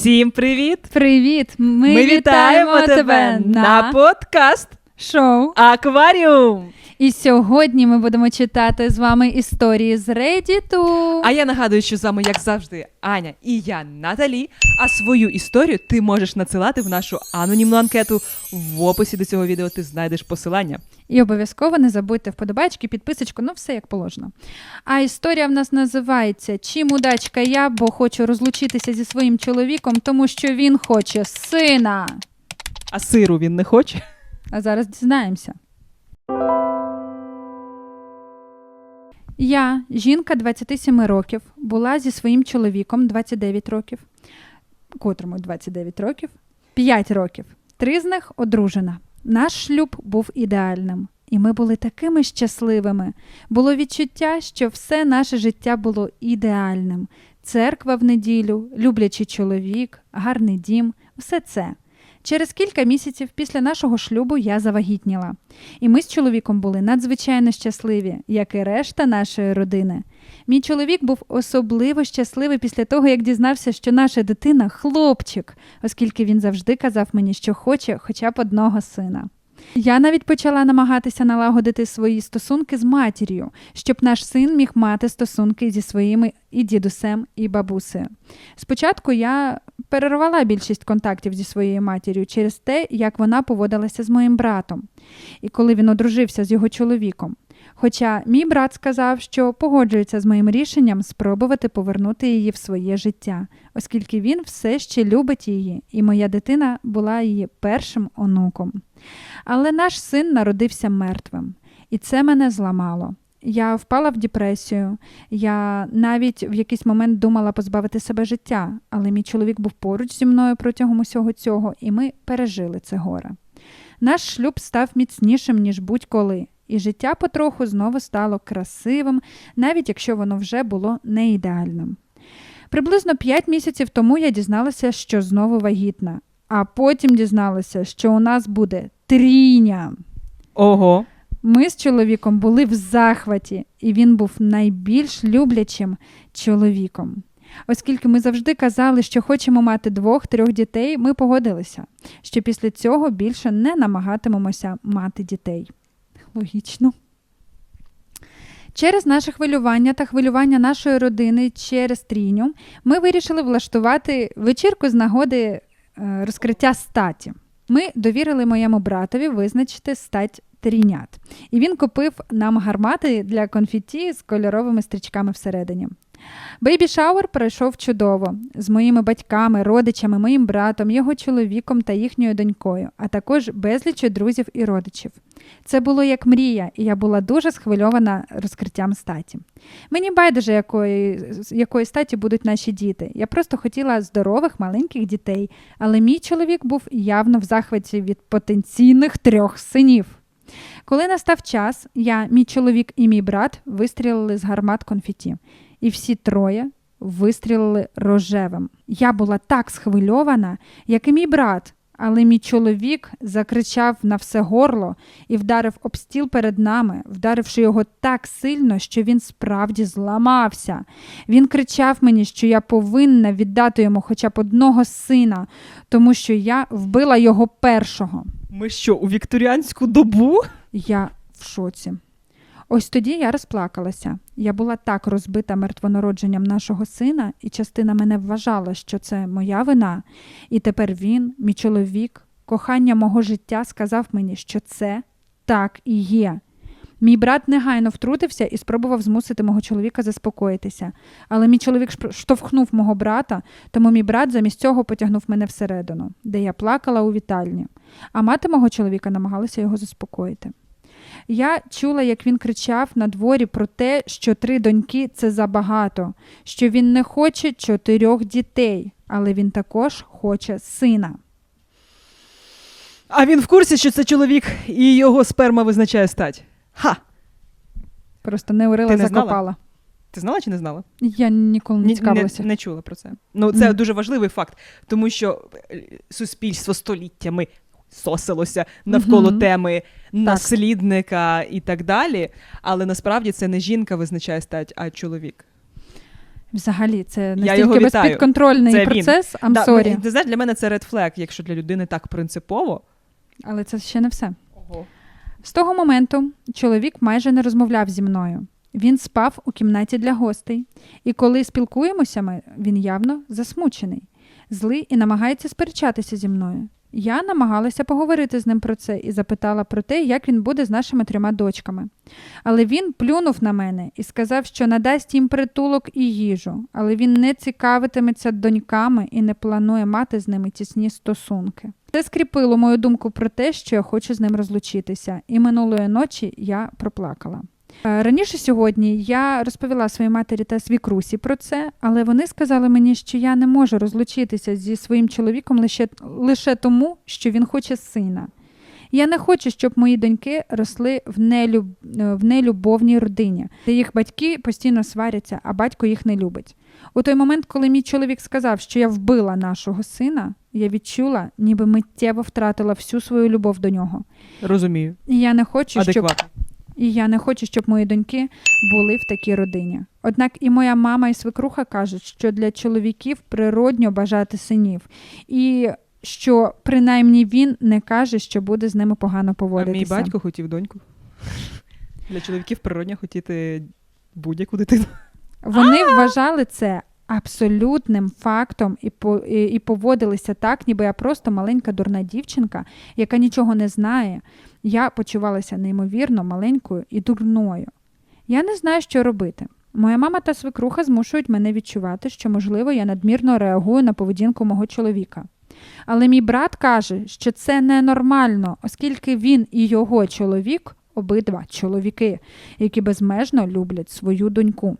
Всім привіт! Привіт! Ми, вітаємо тебе на подкаст шоу. Акваріум. І сьогодні ми будемо читати з вами історії з Reddit. А я нагадую, що з вами, як завжди, Аня і я Наталі. А свою історію ти можеш надсилати в нашу анонімну анкету. В описі до цього відео ти знайдеш посилання. І обов'язково не забудьте вподобайки, підписочку, ну все як положено. А історія в нас називається Чим удачка я, бо хочу розлучитися зі своїм чоловіком, тому що він хоче сина. А сиру він не хоче. А зараз дізнаємося. Я, жінка 27 років, була зі своїм чоловіком 29 років, котрому 29 років, 5 років. Три з них одружена. Наш шлюб був ідеальним, і ми були такими щасливими. Було відчуття, що все наше життя було ідеальним. Церква в неділю, люблячий чоловік, гарний дім все це. Через кілька місяців після нашого шлюбу я завагітніла, і ми з чоловіком були надзвичайно щасливі, як і решта нашої родини. Мій чоловік був особливо щасливий після того, як дізнався, що наша дитина хлопчик, оскільки він завжди казав мені, що хоче хоча б одного сина. Я навіть почала намагатися налагодити свої стосунки з матір'ю, щоб наш син міг мати стосунки зі своїми і дідусем, і бабусею. Спочатку я перервала більшість контактів зі своєю матір'ю через те, як вона поводилася з моїм братом, і коли він одружився з його чоловіком. Хоча мій брат сказав, що погоджується з моїм рішенням спробувати повернути її в своє життя, оскільки він все ще любить її, і моя дитина була її першим онуком. Але наш син народився мертвим, і це мене зламало. Я впала в депресію, я навіть в якийсь момент думала позбавити себе життя, але мій чоловік був поруч зі мною протягом усього цього, і ми пережили це горе. Наш шлюб став міцнішим, ніж будь-коли, і життя потроху знову стало красивим, навіть якщо воно вже було не ідеальним. Приблизно п'ять місяців тому я дізналася, що знову вагітна, а потім дізналася, що у нас буде трійня. Ого. Ми з чоловіком були в захваті, і він був найбільш люблячим чоловіком. Оскільки ми завжди казали, що хочемо мати двох-трьох дітей, ми погодилися, що після цього більше не намагатимемося мати дітей. Логічно. Через наше хвилювання та хвилювання нашої родини через тріню ми вирішили влаштувати вечірку з нагоди е, розкриття статі. Ми довірили моєму братові визначити стать трінят, І він купив нам гармати для конфетті з кольоровими стрічками всередині. Бейбі шауер пройшов чудово з моїми батьками, родичами, моїм братом, його чоловіком та їхньою донькою, а також безлічю друзів і родичів. Це було як мрія, і я була дуже схвильована розкриттям статі. Мені байдуже, якої, якої статі будуть наші діти. Я просто хотіла здорових маленьких дітей, але мій чоловік був явно в захваті від потенційних трьох синів. Коли настав час, я, мій чоловік і мій брат вистрілили з гармат конфеті, і всі троє вистрілили рожевим. Я була так схвильована, як і мій брат, але мій чоловік закричав на все горло і вдарив об стіл перед нами, вдаривши його так сильно, що він справді зламався. Він кричав мені, що я повинна віддати йому хоча б одного сина, тому що я вбила його першого. Ми що, у вікторіанську добу? Я в шоці. Ось тоді я розплакалася. Я була так розбита мертвонародженням нашого сина, і частина мене вважала, що це моя вина. І тепер він, мій чоловік, кохання мого життя, сказав мені, що це так і є. Мій брат негайно втрутився і спробував змусити мого чоловіка заспокоїтися. Але мій чоловік штовхнув мого брата, тому мій брат замість цього потягнув мене всередину, де я плакала у вітальні, а мати мого чоловіка намагалася його заспокоїти. Я чула, як він кричав на дворі про те, що три доньки це забагато, що він не хоче чотирьох дітей, але він також хоче сина. А він в курсі, що це чоловік і його сперма визначає стать. Ха! Просто не урила, Ти не знала? закопала. Ти знала чи не знала? Я ніколи не Ні- цікавилася. Не, не чула про це. Ну, це Мгм. дуже важливий факт, тому що е, суспільство століттями сосилося навколо Мгм. теми наслідника і так далі. Але насправді це не жінка визначає стать, а чоловік. Взагалі, це настільки безпідконтрольний Це процес. I'm Да, sorry. ну, Ти знаєш, для мене це red flag, якщо для людини так принципово. Але це ще не все. Ого. З того моменту чоловік майже не розмовляв зі мною. Він спав у кімнаті для гостей, і коли спілкуємося, ми, він явно засмучений, злий і намагається сперечатися зі мною. Я намагалася поговорити з ним про це і запитала про те, як він буде з нашими трьома дочками. Але він плюнув на мене і сказав, що надасть їм притулок і їжу, але він не цікавитиметься доньками і не планує мати з ними тісні стосунки. Це скріпило мою думку про те, що я хочу з ним розлучитися, і минулої ночі я проплакала. Е, Раніше сьогодні я розповіла своїй матері та свікрусі про це, але вони сказали мені, що я не можу розлучитися зі своїм чоловіком лише, лише тому, що він хоче сина. Я не хочу, щоб мої доньки росли в, нелюб... е, в нелюбовній родині, де їх батьки постійно сваряться, а батько їх не любить. У той момент, коли мій чоловік сказав, що я вбила нашого сина, я відчула, ніби миттєво втратила всю свою любов до нього. Розумію. І я не хочу, щоб Адекватно. І я не хочу, щоб мої доньки були в такій родині. Однак і моя мама і свекруха кажуть, що для чоловіків природньо бажати синів, і що принаймні він не каже, що буде з ними погано А поводитися. мій батько хотів доньку. Для чоловіків природньо хотіти будь-яку дитину. Вони вважали це абсолютним фактом і, по, і, і поводилися так, ніби я просто маленька дурна дівчинка, яка нічого не знає. Я почувалася неймовірно маленькою і дурною. Я не знаю, що робити. Моя мама та свекруха змушують мене відчувати, що, можливо, я надмірно реагую на поведінку мого чоловіка. Але мій брат каже, що це ненормально, оскільки він і його чоловік обидва чоловіки, які безмежно люблять свою доньку.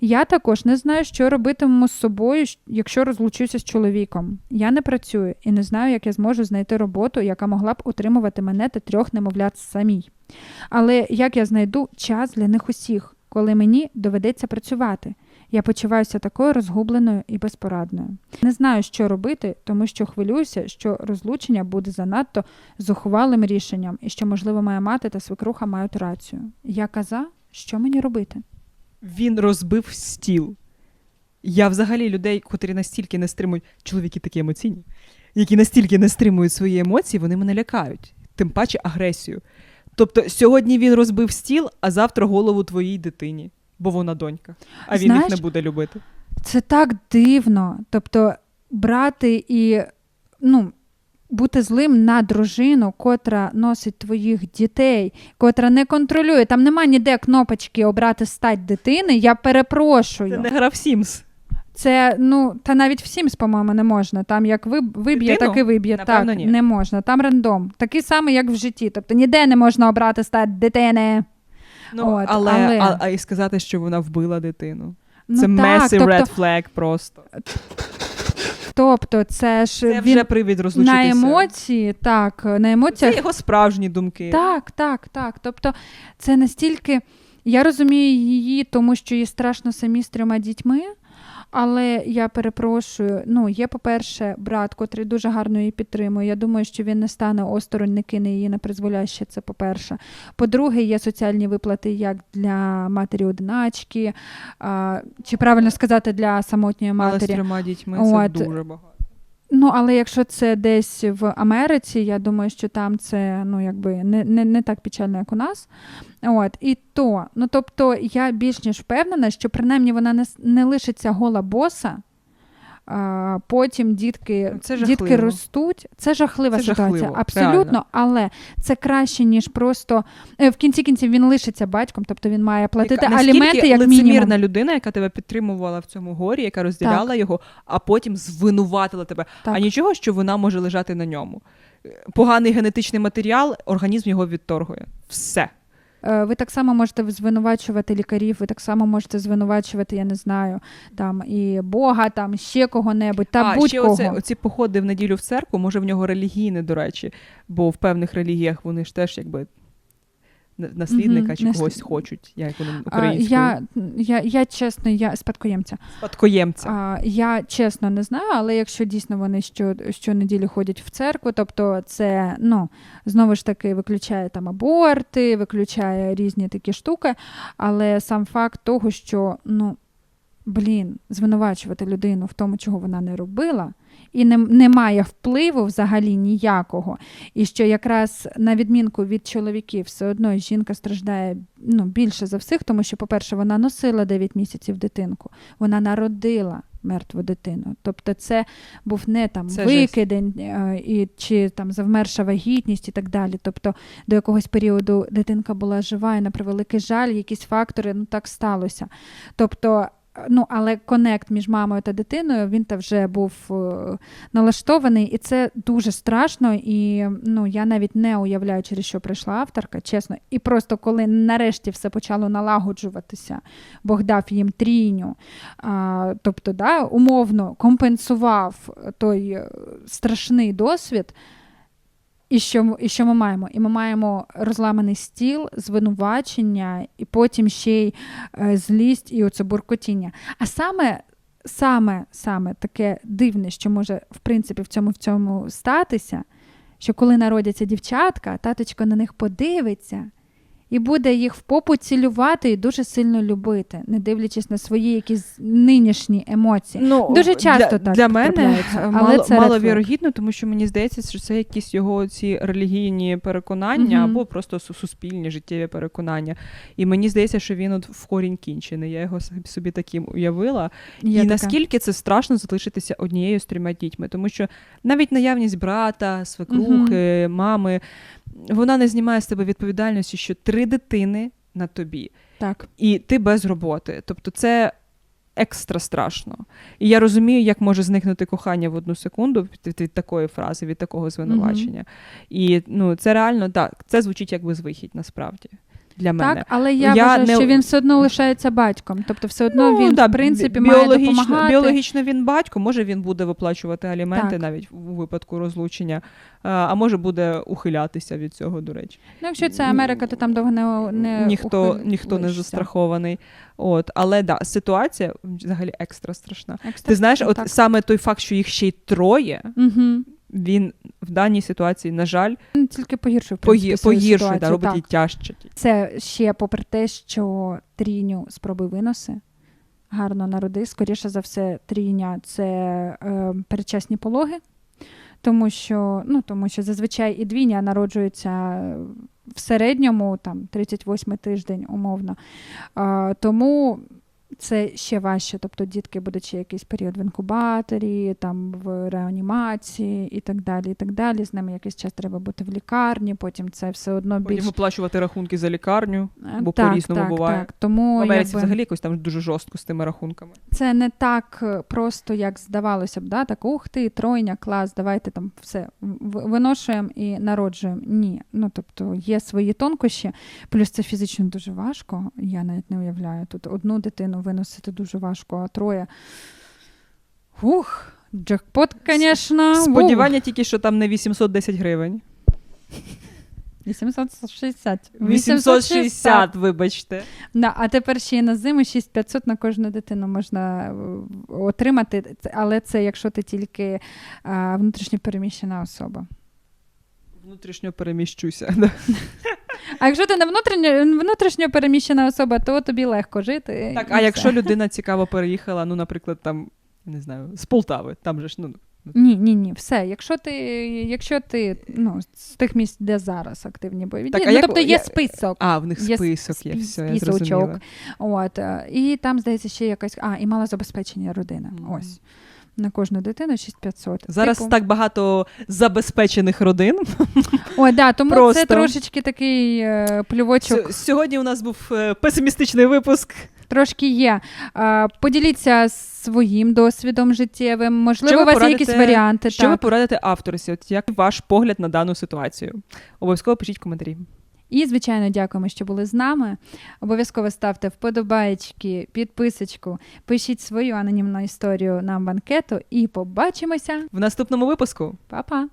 Я також не знаю, що робитиму з собою, якщо розлучуся з чоловіком. Я не працюю і не знаю, як я зможу знайти роботу, яка могла б утримувати мене та трьох немовлят самій. Але як я знайду час для них усіх, коли мені доведеться працювати? Я почуваюся такою розгубленою і безпорадною. Не знаю, що робити, тому що хвилююся, що розлучення буде занадто зухвалим рішенням і що, можливо, моя мати та свекруха мають рацію. Я каза, що мені робити? Він розбив стіл. Я взагалі людей, котрі настільки не стримують, чоловіки такі емоційні, які настільки не стримують свої емоції, вони мене лякають, тим паче агресію. Тобто сьогодні він розбив стіл, а завтра голову твоїй дитині, бо вона донька, а він Знаєш, їх не буде любити. Це так дивно. Тобто, брати і ну, бути злим на дружину, котра носить твоїх дітей, котра не контролює. Там нема ніде кнопочки обрати стать дитини. Я перепрошую. Це не гра в Сімс. Це ну та навіть в Sims, по-моєму, не можна. Там як виб- виб'є, так і виб'є. Так, ні. не можна. Там рандом. Такий самий, як в житті. Тобто ніде не можна обрати стать дитини. Ну, От, але, але- А, а і сказати, що вона вбила дитину. Ну, це так, massive тобто, red flag просто. Тобто, це ж Це він вже привід розлучитися. на емоції, так, на Це його справжні думки. Так, так, так. Тобто, це настільки. Я розумію її, тому що їй страшно самі з трьома дітьми. Але я перепрошую. Ну, є, по-перше, брат, котрий дуже гарно її підтримує. Я думаю, що він не стане осторонь, не кине її на призволяще. Це по-перше. По-друге, є соціальні виплати як для матері одиначки, а, чи правильно сказати, для самотньої Але з трьома дітьми це От. дуже багато. Ну, але якщо це десь в Америці, я думаю, що там це ну, якби не, не, не так печально, як у нас. От, і то, ну тобто, я більш ніж впевнена, що принаймні вона не, не лишиться гола боса. А, потім дітки, Це дітки жахливо. ростуть. Це жахлива Це ситуація. жахливо, Абсолютно, реально. але це краще, ніж просто е, в кінці кінців він лишиться батьком, тобто він має платити Яка- аліменти як лицемірна мінімум. людина, яка тебе підтримувала в цьому горі, яка розділяла його, а потім звинуватила тебе. Так. А нічого, що вона може лежати на ньому. Е, Поганий генетичний матеріал, організм його відторгує. Все. Е, Ви так само можете звинувачувати лікарів, ви так само можете звинувачувати, я не знаю, там і Бога, там ще кого-небудь, та а будь-кого. оце, оці походи в неділю в церкву, може в нього релігійне, до речі, бо в певних релігіях вони ж теж якби наслідника чи наслід- когось хочуть, як вони українською. я, я, я чесно, я спадкоємця. Спадкоємця. А, я чесно не знаю, але якщо дійсно вони що, щонеділі ходять в церкву, тобто це ну знову ж таки виключає там аборти, виключає різні такі штуки. Але сам факт того, що ну блін, звинувачувати людину в тому, чого вона не робила, і не, не має впливу взагалі ніякого. І що якраз на відмінку від чоловіків, все одно жінка страждає ну, більше за всіх, тому що, по-перше, вона носила 9 місяців дитинку, вона народила мертву дитину. Тобто, це був не там Це викидень е, і чи там завмерша вагітність і так далі. Тобто до якогось періоду дитинка була жива, і на превеликий жаль, якісь фактори, ну так сталося. Тобто, ну, але конект між мамою та дитиною він та вже був е, налаштований, і це дуже страшно. І ну, я навіть не уявляю, через що прийшла авторка, чесно. І просто коли нарешті все почало налагоджуватися, Бог дав їм трійню, а, тобто, да, умовно компенсував той е, страшний досвід. І що, і що ми маємо? І ми маємо розламаний стіл, звинувачення, і потім ще й е, злість і оце буркотіння. А саме, саме, саме таке дивне, що може в принципі в цьому в цьому статися, що коли народяться дівчатка, таточко на них подивиться. І буде їх в попу цілювати і дуже сильно любити, не дивлячись на свої якісь нинішні емоції. Ну, Дуже часто для, так для мене е, але мало, це маловірогідно, тому що мені здається, що це якісь його ці релігійні переконання Мгм. або просто суспільні життєві переконання. І мені здається, що він от в корінь кінчений. Я його собі- таким уявила. Є і така. наскільки це страшно залишитися однією з трьома дітьми, тому що навіть наявність брата, свекрухи, мами, вона не знімає з тебе відповідальності, що три дитини на тобі, Так. і ти без роботи. Тобто це. Екстра страшно. І я розумію, як може зникнути кохання в одну секунду від, від такої фрази, від такого звинувачення. І ну, це реально так, це звучить як безвихідь насправді для мене. Так, але я, Я вважаю, не- що він все одно лишається батьком. Тобто, все одно він, Ну, да, в принципі, має допомагати. біологічно він батько, може він буде виплачувати аліменти Так. навіть у випадку розлучення, а, може буде ухилятися від цього, до речі. Ну, якщо це Америка, то там довго не, не ніхто, ухилишся. ніхто не застрахований. От, але да, ситуація взагалі екстра страшна. Екстра- Ти знаєш, от так. саме той факт, що їх ще й троє, Угу. Він в даній ситуації, на жаль, Він тільки погіршив принципі, свою погіршує, ситуацію, да, робить так. тяжче. Це ще попри те, що трійню спроби виноси. Гарно народи. Скоріше за все, трійня це е, передчасні пологи, тому що, ну, тому що зазвичай і двійня народжуються в середньому там 38 тиждень, умовно. А, тому це ще важче. Тобто дітки будуть ще якийсь період в інкубаторі, там в реанімації і так далі. і так далі. З ними якийсь час треба бути в лікарні, потім це все одно Потім більш виплачувати рахунки за лікарню. Е, бо так, по-різному так, буває. Так. Тому В Америці якби, взагалі якось там дуже жорстко з тими рахунками. це не так е, просто, як здавалося б, да? так ух ти, тройня, клас, давайте там все виношуємо і народжуємо. Ні. Ну тобто є свої тонкощі, плюс це фізично дуже важко. Я навіть не уявляю. Тут одну дитину виносити дуже важко, а троє. Ух, джекпот, звісно. Сподівання тільки, що там не 810 гривень. 860. 860, вибачте. Да, а тепер ще й на зиму 6500 на кожну дитину можна е, отримати, але це якщо ти тільки а, внутрішньо особа. Внутрішньо переміщуся. да. А якщо ти не внутрішньо, внутрішньо переміщена особа, то тобі легко жити. Так, і а все. якщо людина цікаво переїхала, ну, наприклад, там, не знаю, з Полтави, там же ж, ну, Ні, ні, ні, все. Якщо ти, якщо ти ну, з тих місць, де зараз активні бойові дії, ну, як- тобто є я- список. а, в них Є список є, спі- все, я зрозуміла. От, і там, здається, ще якась. А, і малозабезпечення родина. Мгм. Ось. На кожну дитину 6500. Зараз Типу, так багато забезпечених родин. Ой, да, тому Просто. це трошечки такий е, плювочок. Сь- Сьогодні у нас був е, песимістичний випуск. Трошки є. Поділіться своїм досвідом життєвим. Можливо, Що у ви вас є якісь варіанти. Що ви так. порадите авторці? От як ваш погляд на дану ситуацію? Обов'язково пишіть в коментарі. І, звичайно, дякуємо, що були з нами. Обов'язково ставте вподобайки, підписочку, пишіть свою анонімну історію нам в анкету і побачимося. В наступному випуску. Па-па!